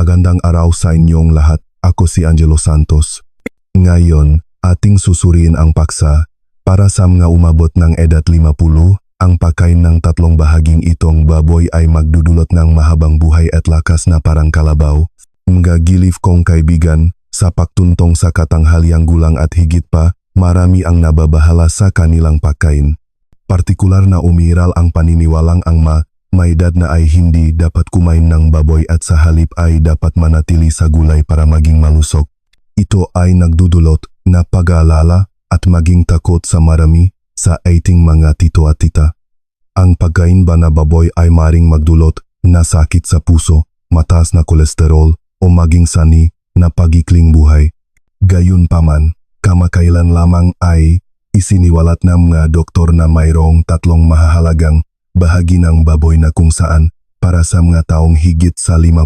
Magandang araw sa inyong lahat. Ako si Angelo Santos. Ngayon, ating susuriin ang paksa. Para sa mga umabot ng edad 50, ang pagkain ng tatlong bahaging itong baboy ay magdudulot ng mahabang buhay at lakas na parang kalabaw. Mga gilif kong kaibigan, sa pagtuntong sa katanghaliang gulang at higit pa, marami ang nababahala sa kanilang pagkain. Partikular na umiral ang paniniwalang ang ma, may edad na ay hindi dapat kumain ng baboy at sa halip ay dapat manatili sa gulay para maging malusog. Ito ay nagdudulot na pag-aalala at maging takot sa marami sa ating mga tito at tita. Ang pagkain ba na baboy ay maring magdulot na sakit sa puso, mataas na kolesterol o maging sani na pagikling buhay. Gayun paman, kamakailan lamang ay isiniwalat ng mga doktor na mayroong tatlong mahahalagang bahagi ng baboy na kung saan para sa mga taong higit sa 50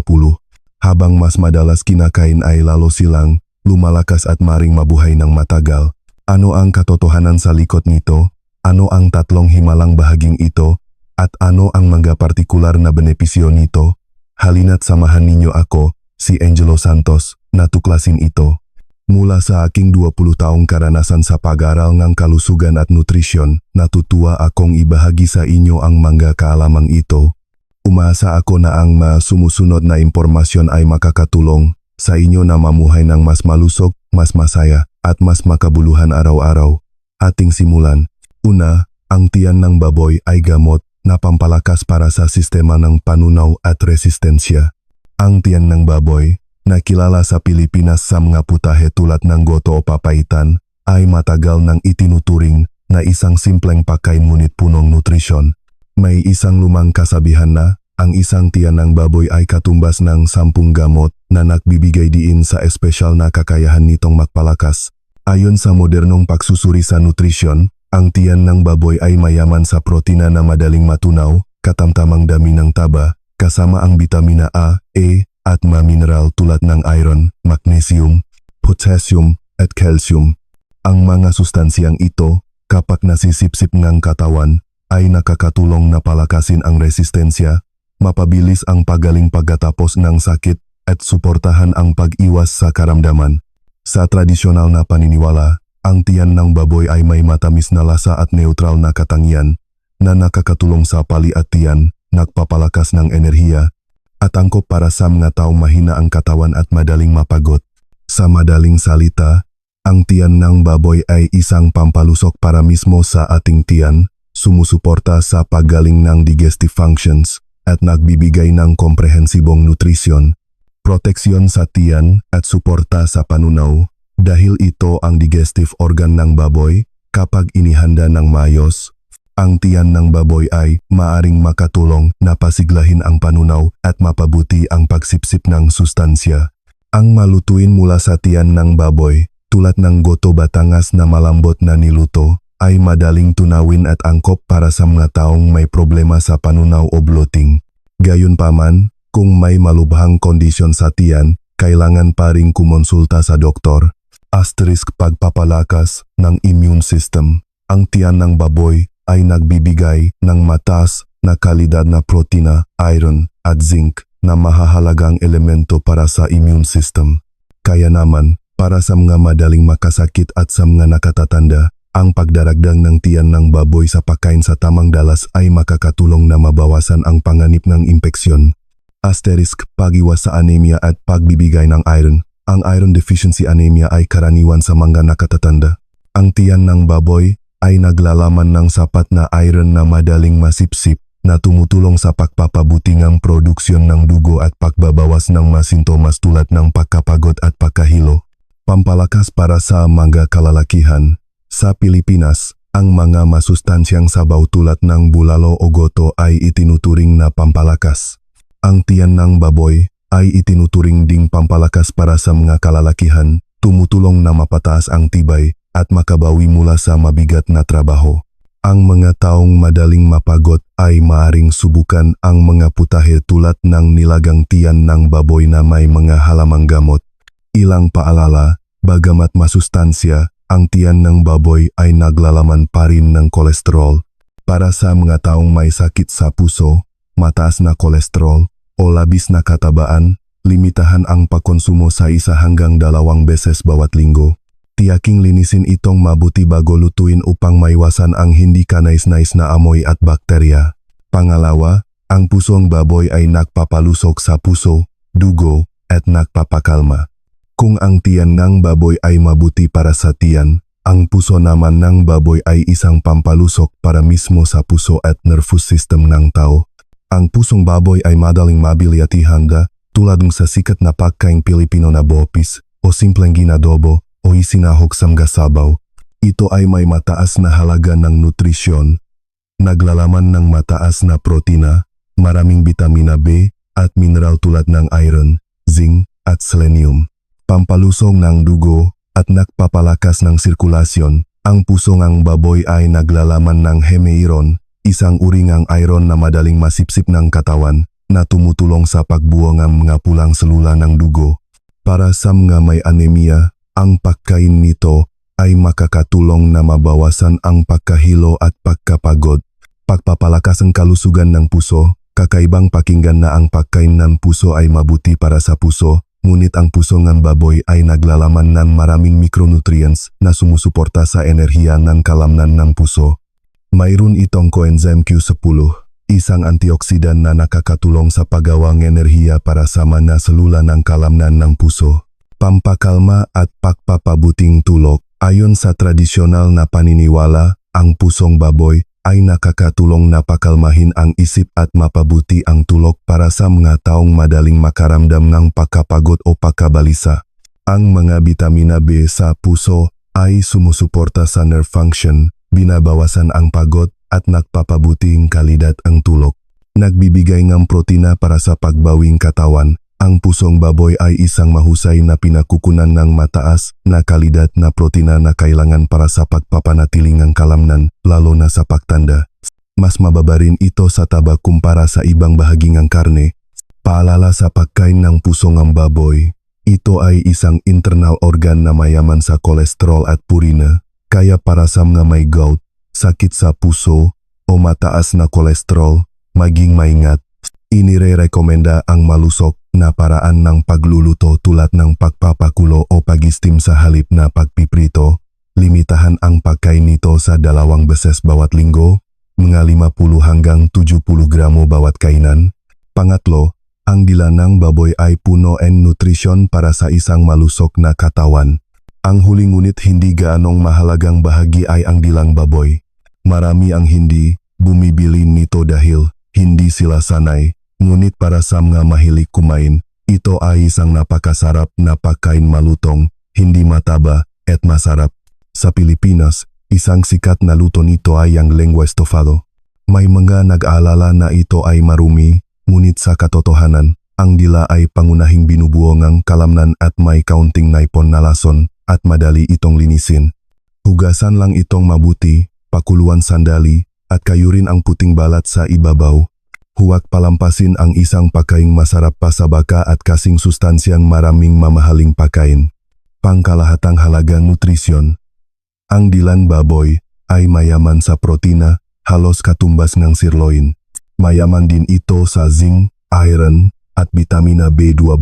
habang mas madalas kinakain ay lalo silang lumalakas at maring mabuhay ng matagal. Ano ang katotohanan sa likod nito? Ano ang tatlong himalang bahaging ito? At ano ang mga partikular na benepisyo nito? Halina't samahan ninyo ako, si Angelo Santos, na tuklasin ito. Mula sa aking 20 taong karanasan sa pag-aral ng kalusugan at nutrisyon, natutuwa akong ibahagi sa inyo ang mga kaalamang ito. Umasa ako na ang mga sumusunod na impormasyon ay makakatulong sa inyo na mamuhay ng mas malusog, mas masaya, at mas makabuluhan araw-araw. Ating simulan. Una, ang tiyan ng baboy ay gamot na pampalakas para sa sistema ng panunaw at resistensya. Ang tiyan ng baboy na kilala sa Pilipinas sa mga putahe tulad ng goto o papaitan, ay matagal nang itinuturing na isang simpleng pagkain ngunit punong nutrisyon. May isang lumang kasabihan na, ang isang tiyan ng baboy ay katumbas ng sampung gamot na nagbibigay diin sa espesyal na kakayahan nitong magpalakas. Ayon sa modernong pagsusuri sa nutrisyon, ang tiyan ng baboy ay mayaman sa protina na madaling matunaw, katamtamang dami ng taba, kasama ang bitamina A, E, at mineral tulad ng iron, magnesium, potassium, at calcium. Ang mga sustansyang ito, kapag nasisipsip ng katawan, ay nakakatulong na palakasin ang resistensya, mapabilis ang pagaling pagkatapos ng sakit, at suportahan ang pag-iwas sa karamdaman. Sa tradisyonal na paniniwala, ang tiyan ng baboy ay may matamis na lasa at neutral na katangian na nakakatulong sa pali at tiyan, nagpapalakas ng enerhiya, at angkop para sa mga taong mahina ang katawan at madaling mapagod. Sa madaling salita, ang tiyan ng baboy ay isang pampalusok para mismo sa ating tiyan, sumusuporta sa paggaling ng digestive functions at nagbibigay ng komprehensibong nutrisyon, proteksyon sa tiyan at suporta sa panunaw dahil ito ang digestive organ ng baboy kapag inihanda ng mayos ang tiyan ng baboy ay maaring makatulong na pasiglahin ang panunaw at mapabuti ang pagsipsip ng sustansya. Ang malutuin mula sa tiyan ng baboy, tulad ng goto batangas na malambot na niluto, ay madaling tunawin at angkop para sa mga taong may problema sa panunaw o bloating. Gayunpaman, kung may malubhang kondisyon sa tiyan, kailangan pa ring kumonsulta sa doktor. Asterisk pagpapalakas ng immune system. Ang tiyan ng baboy ay nagbibigay ng mataas na kalidad na protina, iron at zinc na mahahalagang elemento para sa immune system. Kaya naman, para sa mga madaling makasakit at sa mga nakatatanda, ang pagdaragdag ng tiyan ng baboy sa pagkain sa tamang dalas ay makakatulong na mabawasan ang panganib ng impeksyon. Asterisk pagiwas sa anemia at pagbibigay ng iron. Ang iron deficiency anemia ay karaniwan sa mga nakatatanda. Ang tiyan ng baboy ay naglalaman ng sapat na iron na madaling masipsip na tumutulong sa pagpapabuti ng produksyon ng dugo at pagbabawas ng masintomas tulad ng pagkapagod at pagkahilo. Pampalakas para sa mga kalalakihan. Sa Pilipinas, ang mga masustansyang sabaw tulad ng bulalo o goto ay itinuturing na pampalakas. Ang tiyan ng baboy ay itinuturing ding pampalakas para sa mga kalalakihan, tumutulong na mapataas ang tibay at makabawi mula sa mabigat na trabaho. Ang mga taong madaling mapagod ay maaring subukan ang mga putahe tulad ng nilagang tiyan ng baboy na may mga halamang gamot. Ilang paalala, bagamat masustansya, ang tiyan ng baboy ay naglalaman pa rin ng kolesterol. Para sa mga taong may sakit sa puso, mataas na kolesterol, o labis na katabaan, limitahan ang pagkonsumo sa isa hanggang dalawang beses bawat linggo. Tiyaking linisin itong mabuti bago lutuin upang maiwasan ang hindi kanais-nais na amoy at bakterya. Pangalawa, ang pusong baboy ay nagpapalusok sa puso, dugo, at nagpapakalma. Kung ang tiyan ng baboy ay mabuti para sa tiyan, ang puso naman ng baboy ay isang pampalusok para mismo sa puso at nervous system ng tao. Ang pusong baboy ay madaling mabili at ihanda tulad ng sa sikat na pagkain Pilipino na bopis o simpleng ginadobo o isinahog sa mga sabaw. Ito ay may mataas na halaga ng nutrisyon, naglalaman ng mataas na protina, maraming vitamina B at mineral tulad ng iron, zinc at selenium. Pampalusong ng dugo at nagpapalakas ng sirkulasyon, ang pusong ang baboy ay naglalaman ng hemeiron, isang uri ng iron na madaling masipsip ng katawan na tumutulong sa pagbuo ng mga pulang selula ng dugo. Para sa mga may anemia, ang pagkain nito ay makakatulong na mabawasan ang pagkahilo at pagkapagod. Pagpapalakas ang kalusugan ng puso, kakaibang pakinggan na ang pagkain ng puso ay mabuti para sa puso, ngunit ang puso ng baboy ay naglalaman ng maraming micronutrients na sumusuporta sa enerhiya ng kalamnan ng puso. Mayroon itong coenzyme Q10, isang antioksidan na nakakatulong sa paggawang enerhiya para sa mga selula ng kalamnan ng puso. Pampakalma at pagpapabuting tulog. Ayon sa tradisyonal na paniniwala, ang pusong baboy ay nakakatulong na pakalmahin ang isip at mapabuti ang tulog para sa mga taong madaling makaramdam ng pagkapagod o pagkabalisa. Ang mga vitamina B sa puso ay sumusuporta sa nerve function, binabawasan ang pagod at nagpapabuting kalidad ang tulog. Nagbibigay ng protina para sa pagbawing katawan. Ang pusong baboy ay isang mahusay na pinakukunan ng mataas na kalidad na protina na kailangan para sa pagpapanatiling ng kalamnan, lalo na sa pagtanda. Mas mababa rin ito sa taba kumpara sa ibang bahagi ng karne. Paalala sa pagkain ng pusong ang baboy. Ito ay isang internal organ na mayaman sa kolesterol at purina, kaya para sa mga may gout, sakit sa puso, o mataas na kolesterol, maging maingat. Inire-rekomenda ang malusok na paraan ng pagluluto tulad ng pagpapakulo o pagistim sa halip na pagpiprito. Limitahan ang pagkain nito sa dalawang beses bawat linggo, mga 50 hanggang 70 gramo bawat kainan. Pangatlo, ang dila ng baboy ay puno en nutrisyon para sa isang malusok na katawan. Ang huling ngunit hindi gaanong mahalagang bahagi ay ang dilang baboy. Marami ang hindi bumibili nito dahil hindi sila sanay Ngunit para sa mga mahilig kumain, ito ay isang napakasarap na pagkain malutong, hindi mataba, at masarap. Sa Pilipinas, isang sikat na luto nito ay ang lengua estofado. May mga nag-aalala na ito ay marumi, ngunit sa katotohanan, ang dila ay pangunahing binubuo ng kalamnan at may kaunting naipon na lason at madali itong linisin. Hugasan lang itong mabuti, pakuluan sandali, at kayurin ang puting balat sa ibabaw Huwag palampasin ang isang pagkaing masarap pa sa baka at kasing sustansyang maraming mamahaling pagkain. Pangkalahatang halagang nutrisyon. Ang dilang baboy ay mayaman sa protina, halos katumbas ng sirloin. Mayaman din ito sa zinc, iron, at vitamina B12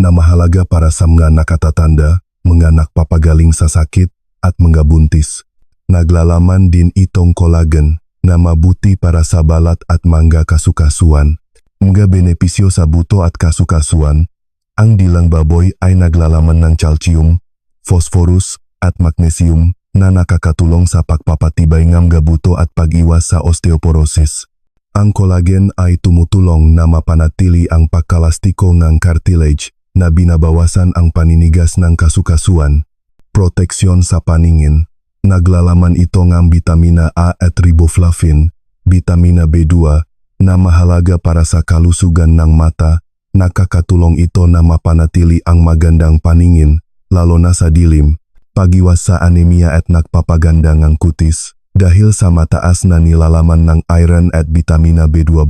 na mahalaga para sa mga nakatatanda, mga nakpapagaling sa sakit, at mga buntis. Naglalaman din itong collagen na mabuti para sa balat at mangga kasukasuan. Mga benepisyo sa buto at kasukasuan, ang dilang baboy ay naglalaman ng calcium, phosphorus, at magnesium na nakakatulong sa pagpapatibay ng mga buto at pag-iwas sa osteoporosis. Ang collagen ay tumutulong na mapanatili ang pagkalastiko ng cartilage na binabawasan ang paninigas ng kasukasuan, proteksyon sa paningin, Naglalaman ito ng vitamina A at riboflavin, vitamina B2 na mahalaga para sa kalusugan ng mata. Nakakatulong ito na mapanatili ang magandang paningin, lalo na sa dilim, pagiwas sa anemia at nagpapaganda ng kutis. Dahil sa mataas na nilalaman ng iron at vitamina B12,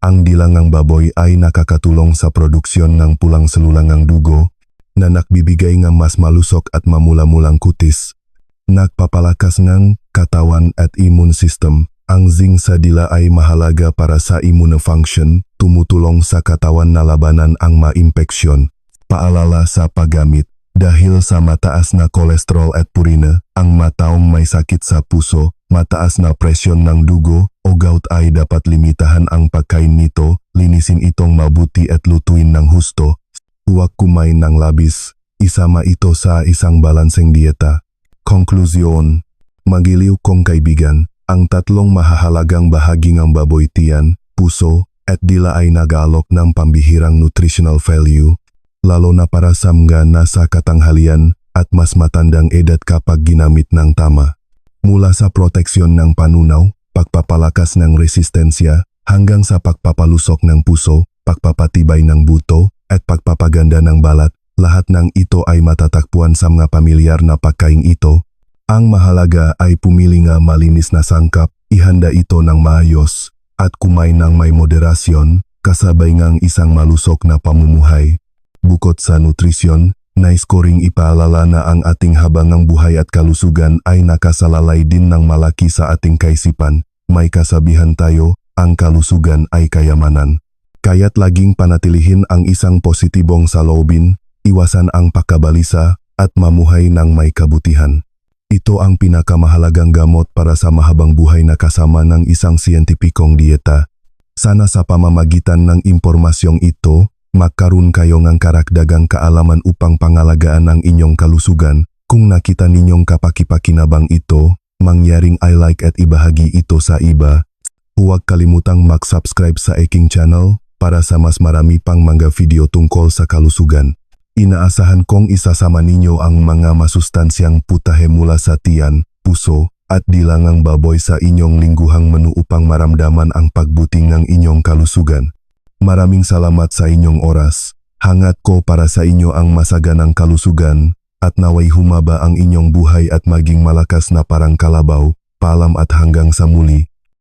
ang dilangang baboy ay nakakatulong sa produksyon ng pulang selulang ng dugo na nakbibigay ng mas malusok at mamula-mulang kutis nagpapalakas ng katawan at immune system, Ang zinc sa dila ay mahalaga para sa immune function, tumutulong sa katawan na labanan ang ma-impeksyon. Paalala sa paggamit, dahil sa mataas na kolesterol at purina, ang mataong may sakit sa puso, mataas na presyon ng dugo, o gout ay dapat limitahan ang pagkain nito, linisin itong mabuti at lutuin ng husto. Huwag kumain ng labis, isama ito sa isang balanseng dieta. Konklusyon, magiliw kong kaibigan, ang tatlong mahahalagang bahagi ng baboy tiyan, puso, at dila ay nag-aalok ng pambihirang nutritional value, lalo na para sa mga nasa katanghalian at mas matandang edad kapag ginamit ng tama. Mula sa proteksyon ng panunaw, pagpapalakas ng resistensya, hanggang sa pagpapalusok ng puso, pagpapatibay ng buto, at pagpapaganda ng balat, lahat ng ito ay matatagpuan sa mga pamilyar na pagkain ito. Ang mahalaga ay pumili nga malinis na sangkap, ihanda ito ng maayos, at kumain ng may moderasyon, kasabay ngang isang malusok na pamumuhay. Bukod sa nutrisyon, nais ko ring ipaalala na ang ating habangang buhay at kalusugan ay nakasalalay din ng malaki sa ating kaisipan. May kasabihan tayo, ang kalusugan ay kayamanan. Kaya't laging panatilihin ang isang positibong saloobin, iwasan ang pagkabalisa, at mamuhay ng may kabutihan. Ito ang pinakamahalagang gamot para sa mahabang buhay na kasama ng isang siyentipikong dieta. Sana sa pamamagitan ng impormasyong ito, magkaroon kayo ng karagdagang kaalaman upang pangalagaan ang inyong kalusugan. Kung nakita ninyong kapakipakinabang ito, mangyaring I like at ibahagi ito sa iba. Huwag kalimutang mag-subscribe sa aking channel para sa mas marami pang mga video tungkol sa kalusugan. Inaasahan kong isasama ninyo ang mga masustansyang putahe mula sa tiyan, puso, at dilangang baboy sa inyong lingguhang menu upang maramdaman ang pagbuting ng inyong kalusugan. Maraming salamat sa inyong oras. Hangat ko para sa inyo ang masaganang kalusugan at naway humaba ang inyong buhay at maging malakas na parang kalabaw. Paalam at hanggang sa muli.